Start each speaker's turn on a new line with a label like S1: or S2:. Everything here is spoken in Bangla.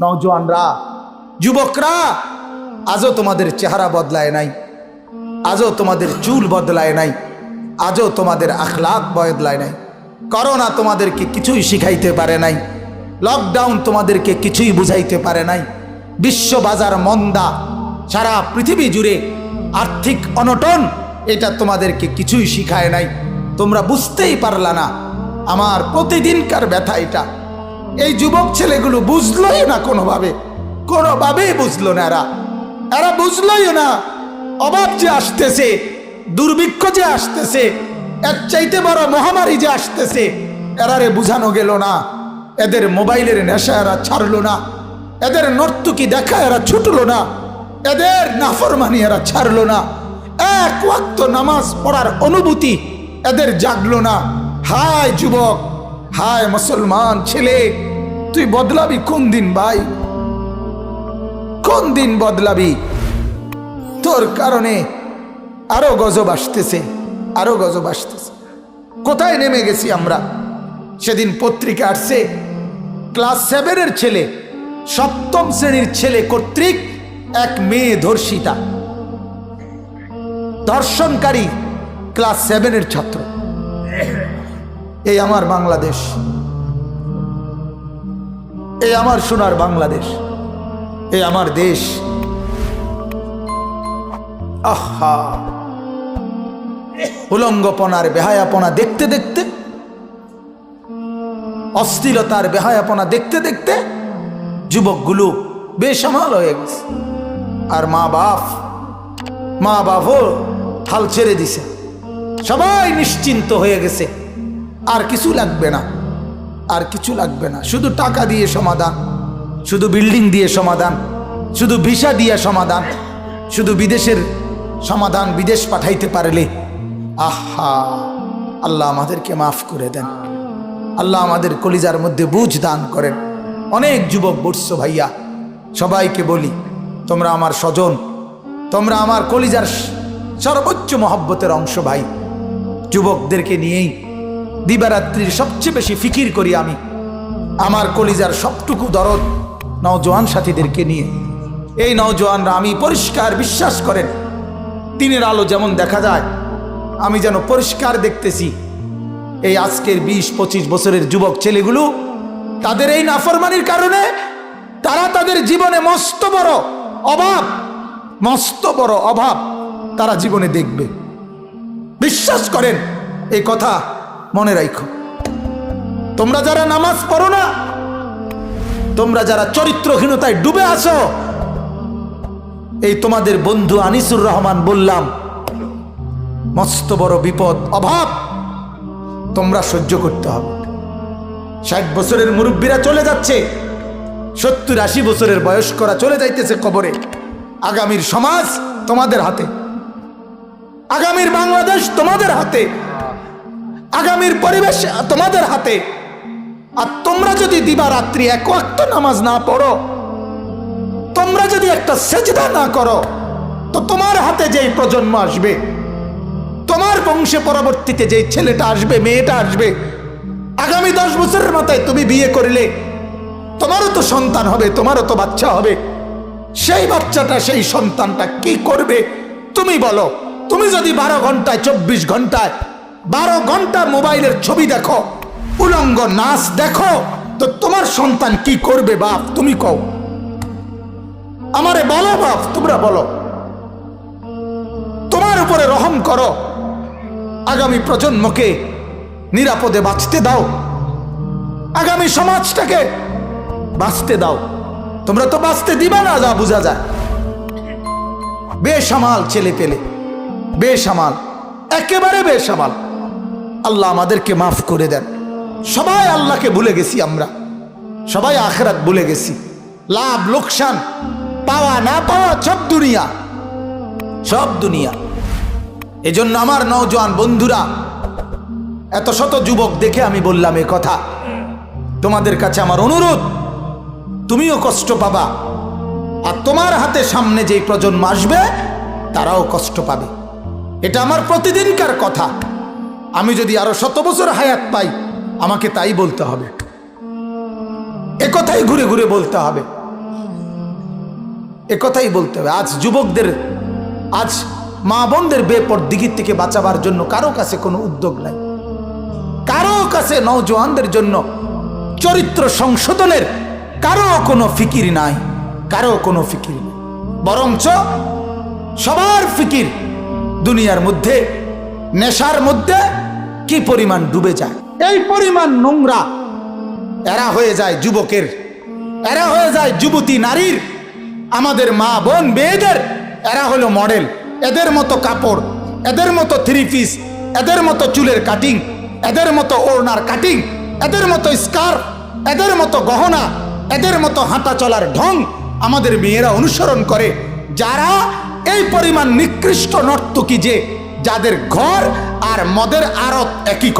S1: নওজোয়ানরা, যুবকরা, আজও তোমাদের চেহারা বদলায় নাই। আজও তোমাদের চুল বদলায় নাই। আজও তোমাদের আখলাক বদলায় নাই। করোনা তোমাদেরকে কিছুই শিখাইতে পারে নাই। লকডাউন তোমাদেরকে কিছুই বুঝাইতে পারে নাই। বিশ্ব বাজার মন্দা, সারা পৃথিবী জুড়ে আর্থিক অনটন, এটা তোমাদেরকে কিছুই শিখায় নাই। তোমরা বুঝতেই পারলা না। আমার প্রতিদিনকার ব্যথা এটা। এই যুবক ছেলেগুলো বুঝলোই না কোনোভাবে। কোনোভাবেই বুঝলো না এরা। এরা বুঝলোই না অভাব যে আসতেছে, দুর্ভিক্ষ যে আসতেছে, এর চাইতে বড় মহামারী যে আসতেছে, এরারে বুঝানো গেল না। এদের মোবাইলের নেশা এরা ছাড়লো না। এদের নর্তুকি দেখা এরা ছুটলো না। এদের নাফরমানি এরা ছাড়লো না। এক ওয়াক্ত নামাজ পড়ার অনুভূতি এদের জাগলো না। হায় যুবক, হায় মুসলমান ছেলে তুই বদলাবি কোন দিন ভাই? কোন দিন বদলাবি? তোর কারণে আরও গজব আসতেছে, আরও গজব আসতেছে। কোথায় নেমে গেছি আমরা? সেদিন পত্রিকা আসছে, ক্লাস সেভেনের ছেলে, সপ্তম শ্রেণির ছেলে কর্তৃক এক মেয়ে ধর্ষিতা। ধর্ষণকারী ক্লাস সেভেনের ছাত্র। এই আমার বাংলাদেশ। এই আমার সোনার বাংলাদেশ, এই আমার দেশ। আহা! উলঙ্গপনার বেহায়াপনা দেখতে দেখতে, অস্থিরতার বেহায়াপনা দেখতে দেখতে যুবকগুলো বেসামাল হয়ে গেছে। আর মা বাপ, মা বাপও হাল ছেড়ে দিছে। সবাই নিশ্চিন্ত হয়ে গেছে। আর কিছু লাগবে না। আর কিছু লাগবে না। শুধু টাকা দিয়ে সমাধান, শুধু বিল্ডিং দিয়ে সমাধান, শুধু ভিসা দিয়ে সমাধান, শুধু বিদেশের সমাধান বিদেশ পাঠাইতে পারলে। আহা, আল্লাহ আমাদেরকে মাফ করে দেন। আল্লাহ আমাদের কলিজার মধ্যে বুঝ দান করেন। অনেক যুবক বর্ষ ভাইয়া, সবাইকে বলি, তোমরা আমার স্বজন, তোমরা আমার কলিজার সর্বোচ্চ মহব্বতের অংশ ভাই। যুবকদেরকে নিয়েই দিবারাত্রির সবচেয়ে বেশি ফিকির করি আমি। আমার কলিজার সবটুকু দরদ নওজোয়ান সাথীদেরকে নিয়ে। এই নওজোয়ানরা আমি পরিষ্কার বিশ্বাস করেন। দিনের আলো যেমন দেখা যায়, আমি যেন পরিষ্কার দেখতেছি। এই আজকের বিশ, পঁচিশ বছরের যুবক ছেলেগুলো, তাদের এই নাফরমানির কারণে তারা তাদের জীবনে মস্ত বড় অভাব, মস্ত বড় অভাব তারা জীবনে দেখবে। বিশ্বাস করেন, এই কথা মনে রাখো তোমরা যারা নামাজ পড়ো না, তোমরা যারা চরিত্রহীনতায় ডুবে আসো এই তোমাদের বন্ধু আনিসুর রহমান বললাম, মস্ত বড় বিপদ, অভাব, তোমরা সহ্য করতে হবে। ষাট বছরের মুরব্বীরা চলে যাচ্ছে, সত্তর আশি বছরের বয়স্করা চলে যাইতেছে কবরে। আগামীর সমাজ তোমাদের হাতে। আগামীর বাংলাদেশ তোমাদের হাতে। আগামীর পরিবেশ তোমাদের হাতে। আর তোমরা যদি দিবা রাত্রি এক ওয়াক্ত নামাজ না পড়ো, তোমরা যদি একটা সেজদা না করো, তো তোমার হাতে যেই প্রজন্ম আসবে, তোমার বংশে পরবর্তীতে যেই ছেলেটা আসবে, মেয়েটা আসবে, আগামী দশ বছরের মাথায় তুমি বিয়ে করলে, তোমারও তো সন্তান হবে, তোমারও তো বাচ্চা হবে। সেই বাচ্চাটা, সেই সন্তানটা কি করবে, তুমি বলো। তুমি যদি বারো ঘন্টায়, চব্বিশ ঘন্টায় বারো ঘণ্টা মোবাইলের ছবি দেখো, উলঙ্গ নাচ দেখো, তো তোমার সন্তান কি করবে বাপ, তুমি কও। আমারে বলো বাপ, তোমরা বলো। তোমার উপরে রহম করো। আগামী প্রজন্মকে নিরাপদে বাঁচতে দাও। আগামী সমাজটাকে বাঁচতে দাও। তোমরা তো বাঁচতে দিবা না, যা বোঝা যায়। বেসামাল ছেলে পেলে, বেসামাল, একেবারে বেসামাল। আল্লাহ আমাদেরকে মাফ করে দেন। সবাই আল্লাহকে ভুলে গেছি আমরা। সবাই আখরাত ভুলে গেছি। লাভ, লোকসান, পাওয়া, না পাওয়া সব দুনিয়া। সব দুনিয়া। এজন্য আমার নওজোয়ান বন্ধুরা, এত শত যুবক দেখে আমি বললাম এ কথা। তোমাদের কাছে আমার অনুরোধ, তুমিও কষ্ট পাবা। আর তোমার হাতে সামনে যেই প্রজন্ম আসবে, তারাও কষ্ট পাবে। এটা আমার প্রতিদিনকার কথা। আমি যদি আরও শত বছর হায়াত পাই, আমাকে তাই বলতে হবে। একথাই ঘুরে ঘুরে বলতে হবে। একথাই বলতে হবে। আজ যুবকদের, আজ মা বোনদের বেপরদিগির থেকে বাঁচাবার জন্য কারও কাছে কোনো উদ্যোগ নাই। কারও কাছে নৌজওয়ানদের জন্য চরিত্র সংশোধনের কারও কোনো ফিকির নাই, কারও কোনো ফিকির নেই। বরঞ্চ সবার ফিকির দুনিয়ার মধ্যে নেশার মধ্যে কি পরিমাণ ডুবে যায়? এই পরিমাণ নোংরা। এরা হয়ে যায় যুবকের এরা হয়ে যায় যুবতী নারীর আমাদের মা বোন মেয়েদের। এরা হলো মডেল এদের মতো কাপড় এদের মতো থ্রি পিস এদের মতো চুলের কাটিং এদের মতো ওড়নার কাটিং এদের মতো স্কার্ফ এদের মতো গহনা এদের মতো হাঁটা চলার ঢং আমাদের মেয়েরা অনুসরণ করে। যারা এই পরিমাণ নিকৃষ্ট নর্তকী যে যাদের ঘর আর মদের আড়ত একই